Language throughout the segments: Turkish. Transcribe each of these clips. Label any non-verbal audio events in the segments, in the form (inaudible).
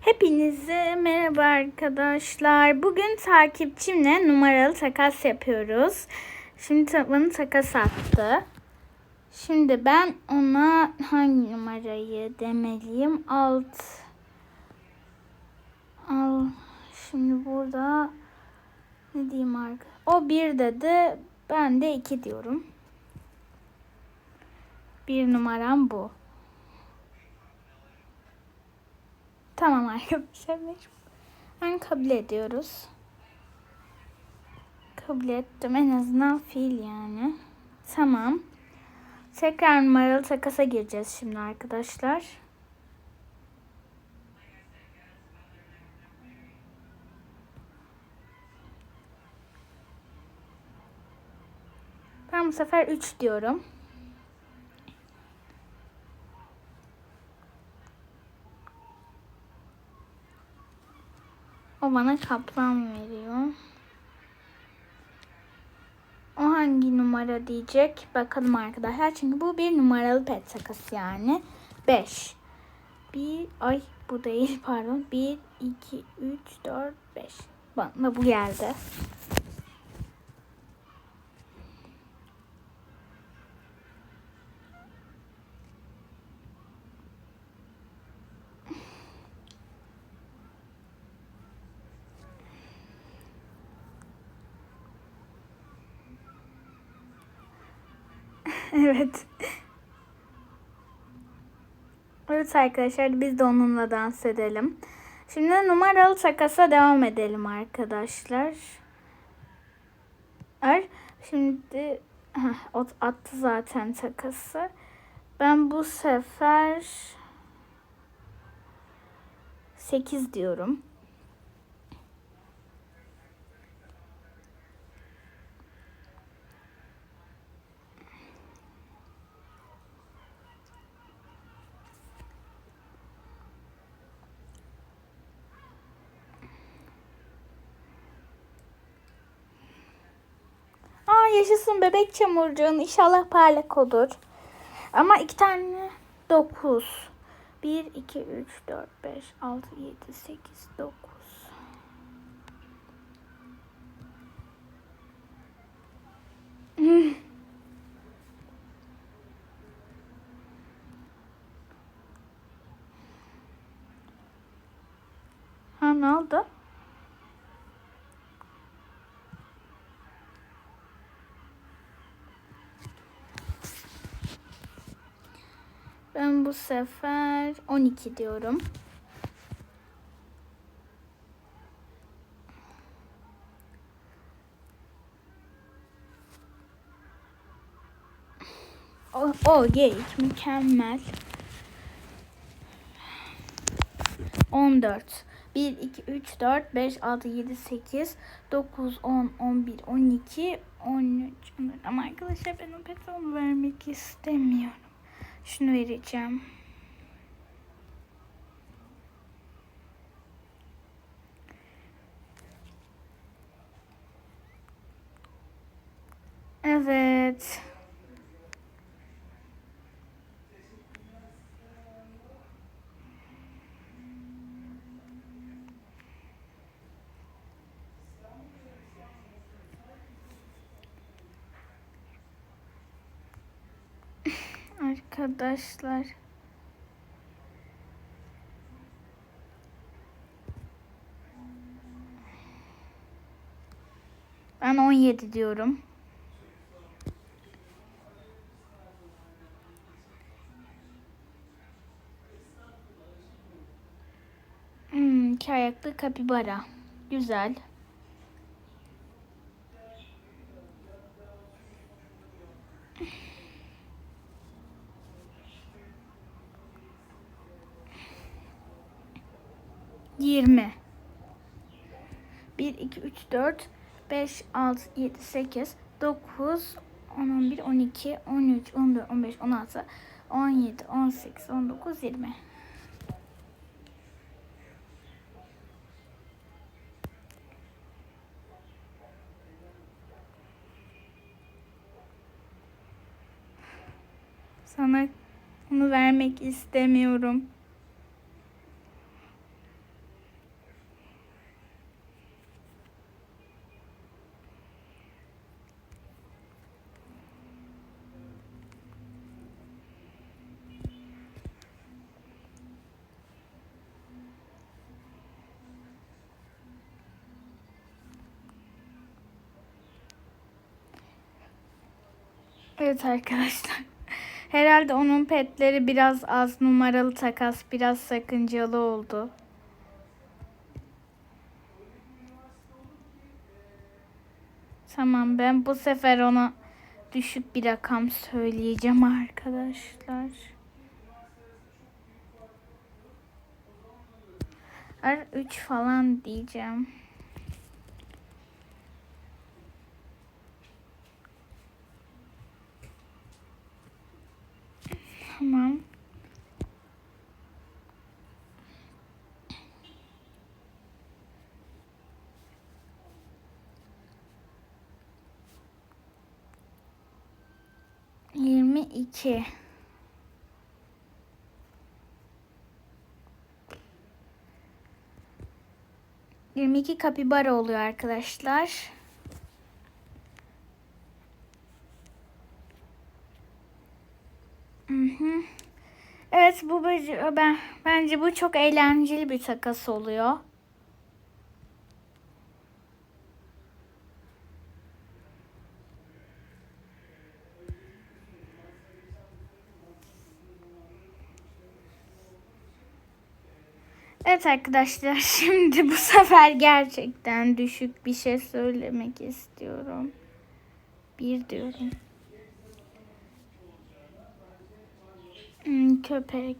Hepinize merhaba arkadaşlar. Bugün takipçimle numaralı takas yapıyoruz. Şimdi bana takas attı. Şimdi ben ona hangi numarayı demeliyim? Alt. Al. Şimdi burada ne diyeyim arka? O bir dedi. Ben de iki diyorum. Bir numaram bu. Tamam arkadaşlar. Ben kabul ediyoruz. Kabul ettim. En azından fiil yani. Tamam. Tekrar numaralı takasa gireceğiz şimdi arkadaşlar. Ben bu sefer 3 diyorum. Bana kaplan veriyor. O hangi numara diyecek? Bakalım arkadaşlar. Çünkü bu bir numaralı pet takası yani. 5. Bir, ay bu değil (laughs) pardon. 1, 2, 3, 4, 5. Bana bu geldi. Evet. Evet arkadaşlar biz de onunla dans edelim. Şimdi numaralı takasa devam edelim arkadaşlar. Er, Şimdi heh, attı zaten takası. Ben bu sefer 8 diyorum. Yaşasın bebek çamurcuğun inşallah parlak olur. Ama iki tane 9. 1, 2, 3, 4, 5, 6, 7, 8, 9. Ha ne oldu? Ben bu sefer 12 diyorum. O, o geyik mükemmel. 14. 1, 2, 3, 4, 5, 6, 7, 8, 9, 10, 11, 12, 13, 14. Ama arkadaşlar ben o petonu vermek istemiyorum. Şunu vereceğim. Evet. (laughs) Arkadaşlar. Ben 17 diyorum. Ayaklı kapibara. Güzel. Yirmi. Bir, iki, üç, dört, beş, altı, yedi, sekiz, dokuz, on, on bir, on iki, on üç, on dört, on beş, on altı, on yedi, on sekiz, on dokuz, yirmi. Vermek istemiyorum. Evet arkadaşlar. Herhalde onun petleri biraz az numaralı takas, biraz sakıncalı oldu. Tamam ben bu sefer ona düşük bir rakam söyleyeceğim arkadaşlar. 3 falan diyeceğim. Tamam. Yirmi iki. Yirmi iki kapibara oluyor arkadaşlar. Hı hı. Evet bu böce- ben bence bu çok eğlenceli bir takas oluyor. Evet arkadaşlar (laughs) şimdi bu sefer gerçekten düşük bir şey söylemek istiyorum. Bir diyorum. Hmm, köpek.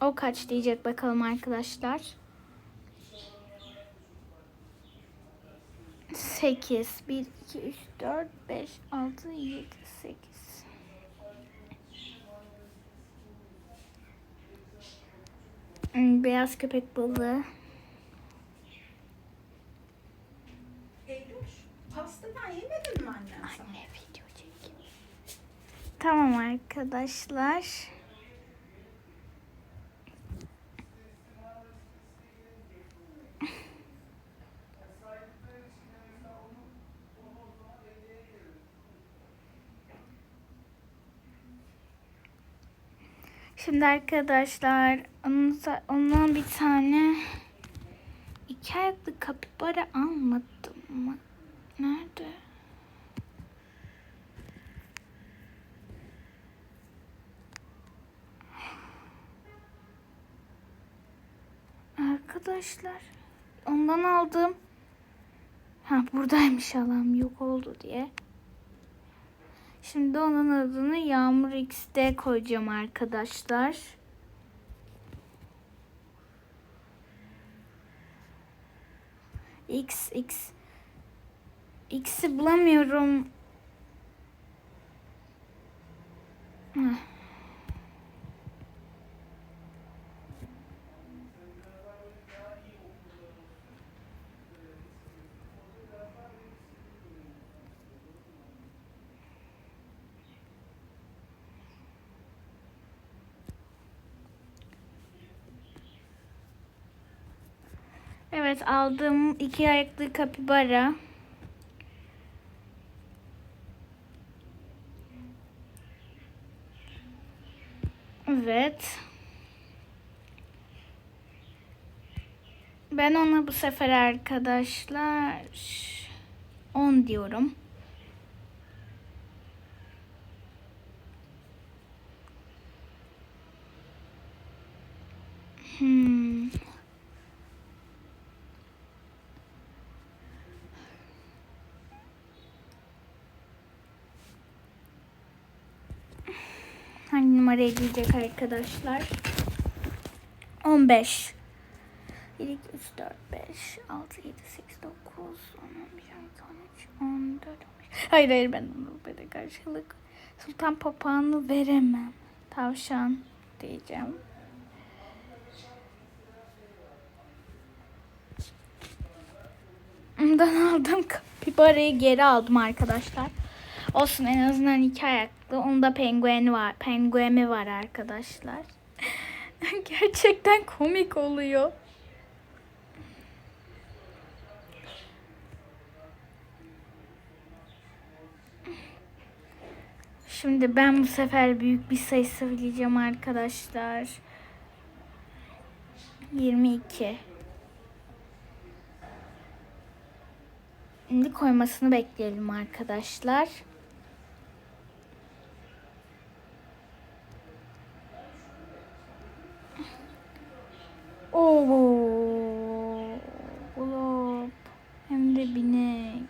O kaç diyecek bakalım arkadaşlar. 8 1 2 3 4 5 6 7 8 Hmm, Beyaz köpek balığı. Eylül, pastadan yemedin mi annen sana? Anne video çek. Tamam arkadaşlar. Şimdi arkadaşlar onun- ondan bir tane iki ayaklı kapibara almadım mı? Nerede? Arkadaşlar ondan aldım. Ha buradaymış alam yok oldu diye. Şimdi onun adını Yağmur XD koyacağım arkadaşlar. X X X'i bulamıyorum. Heh. Evet aldığım iki ayaklı kapibara. Evet. Ben ona bu sefer arkadaşlar 10 diyorum. Hmm. Hangi numaraya gidecek arkadaşlar? 15. 1, 2, 3, 4, 5, 6, 7, 8, 9, 10, 11, 12, 13, 14, 15. Hayır hayır ben onu böyle karşılık. Sultan papağanı veremem. Tavşan diyeceğim. Ondan aldım kapibarayı geri aldım arkadaşlar. Olsun en azından iki ayaklı. Onda pengueni var. Pengueni var arkadaşlar. (laughs) Gerçekten komik oluyor. Şimdi ben bu sefer büyük bir sayı söyleyeceğim arkadaşlar. 22 Şimdi koymasını bekleyelim arkadaşlar. Oo, Glop. Hem de binek.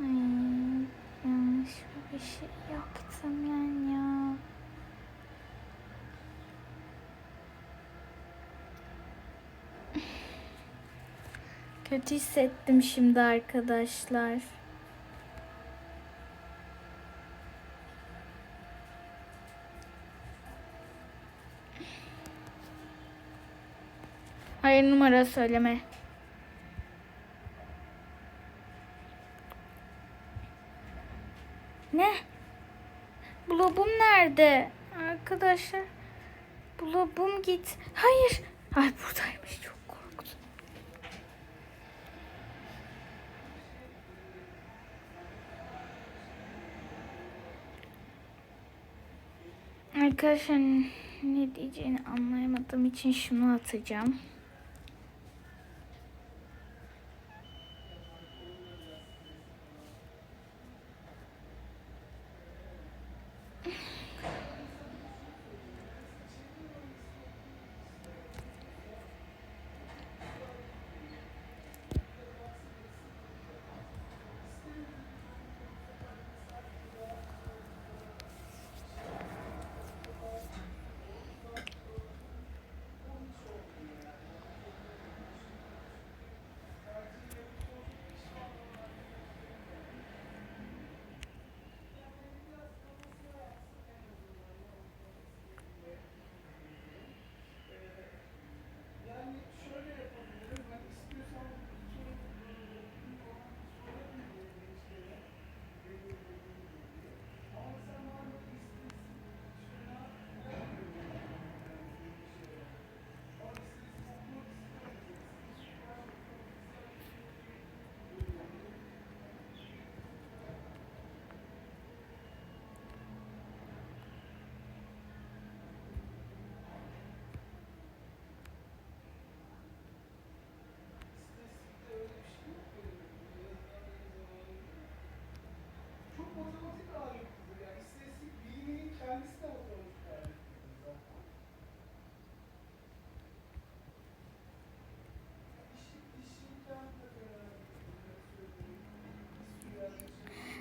Ay, yanlış bir şey yaptım yani ya. Kötü hissettim şimdi arkadaşlar. Hayır numara söyleme. Ne? Blobum nerede? Arkadaşlar. Blobum git. Hayır. Ay buradaymış çok Arkadaşlar ne diyeceğini anlayamadığım için şunu atacağım.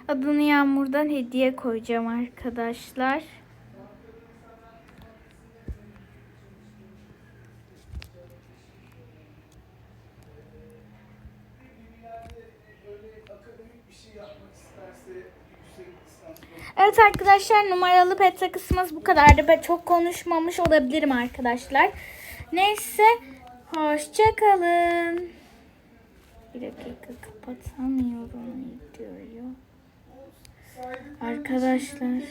Adını Yağmur'dan hediye koyacağım arkadaşlar. Evet arkadaşlar numaralı pet kısmımız bu kadardı. Ben çok konuşmamış olabilirim arkadaşlar. Neyse hoşçakalın. Bir dakika kapatamıyorum Arkadaşlar.